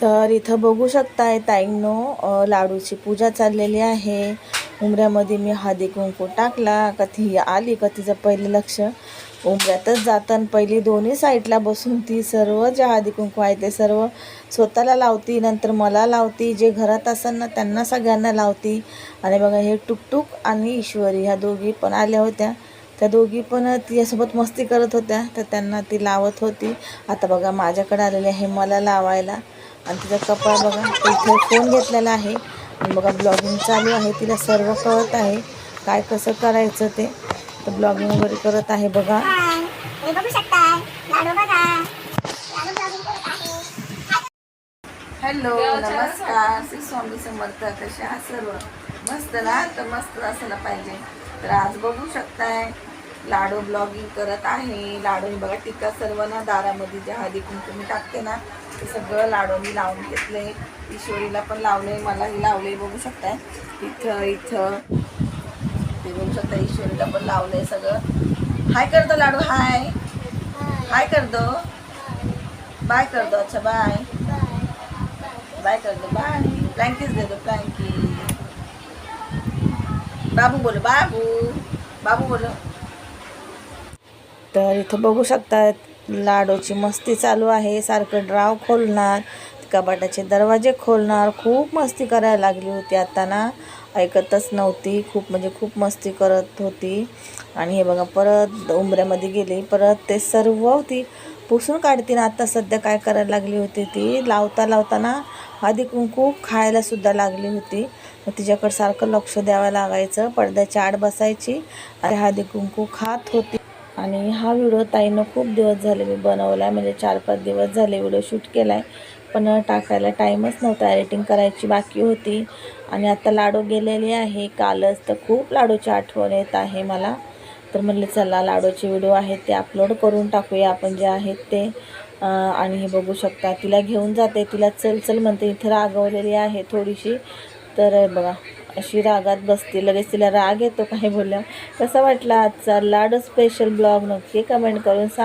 तर इथं बघू शकताय ताईंनो लाडूची पूजा चाललेली आहे. उमऱ्यामध्ये मी हळदी कुंकू टाकला कधी आली का तिचं पहिलं लक्ष. उमऱ्यातच जातं आणि पहिली दोन्ही साईडला बसून ती सर्व जे हळदी कुंकू आहे ते सर्व स्वतःला लावती नंतर मला लावती जे घरात असेल ना त्यांना सगळ्यांना लावती. आणि बघा हे टुकटुक आणि ईश्वरी ह्या दोघी पण आल्या होत्या. त्या दोघी पण तिच्यासोबत मस्ती करत होत्या तर त्यांना ती लावत होती. आता बघा माझ्याकडे आलेली आहे मला लावायला. आणि तिचा कपडा बघा इथे फोन घेतलेला आहे. आणि बघा ब्लॉगिंग चालू आहे. तिला सर्व कळत आहे काय कसं करायचं ते. तर ब्लॉगिंग वगैरे करत आहे बघा. हॅलो नमस्कार. श्री स्वामी समर्थ. कसे सर्व? मस्त ना? तर मस्त असायला पाहिजे. तर आज बघू शकताय लाडू ब्लॉगिंग करत आहे. लाडू मी बघा टिका सर्व ना दारामध्ये जे हळदी कुंकू मी टाकते ना ते सगळं लाडू मी लावून घेतले. ईश्वरीला पण लावले मलाही लावले बघू शकताय. इथं इथं. ते बघू शकता ईश्वरीला पण लावलंय सगळं. हाय करतो लाडू हाय हाय करतो. बाय करतो अच्छा बाय बाय कर बाय प्लँकीज दे प्लँकी बाबू बोलो बाबू. बाबू बोलो. तर इथं बघू शकतात लाडूची मस्ती चालू आहे. सारखं ड्राव खोलणार कपाटाचे दरवाजे खोलणार. खूप मस्ती करायला लागली होती आता ना. ऐकतच नव्हती. खूप म्हणजे खूप मस्ती करत होती. आणि हे बघा परत उंबऱ्यामध्ये गेली. परत ते सर्व ती पुसून काढते ना. आता सध्या काय करायला लागली होती ती? लावता लावताना आधी कुंकू खायला सुद्धा लागली होती. मग तिच्याकडे सारखं लक्ष द्यावं लागायचं. पडद्याच्या आड बसायची. आणि हळदी कुंकू खात होती. आणि हा व्हिडिओ ताईनं खूप दिवस झाले मी बनवला आहे म्हणजे चार पाच दिवस झाले व्हिडिओ शूट केला आहे पण टाकायला टाईमच नव्हता एडिटिंग करायची बाकी होती. आणि आता लाडू गेलेली आहे कालच तर खूप लाडूची आठवण येत आहे मला. तर म्हणले चला लाडूचे व्हिडिओ आहेत ते अपलोड करून टाकूया आपण जे आहेत ते. आणि हे बघू शकता तिला घेऊन जाते तिला चल चल म्हणते इथे रागवलेली आहे थोडीशी. तर बघा अशी रागात बसते. लगेच तिला राग येतो काही बोलल्यावर. कसा वाटला आजचा लाडू स्पेशल ब्लॉग नक्की कमेंट करून सांग.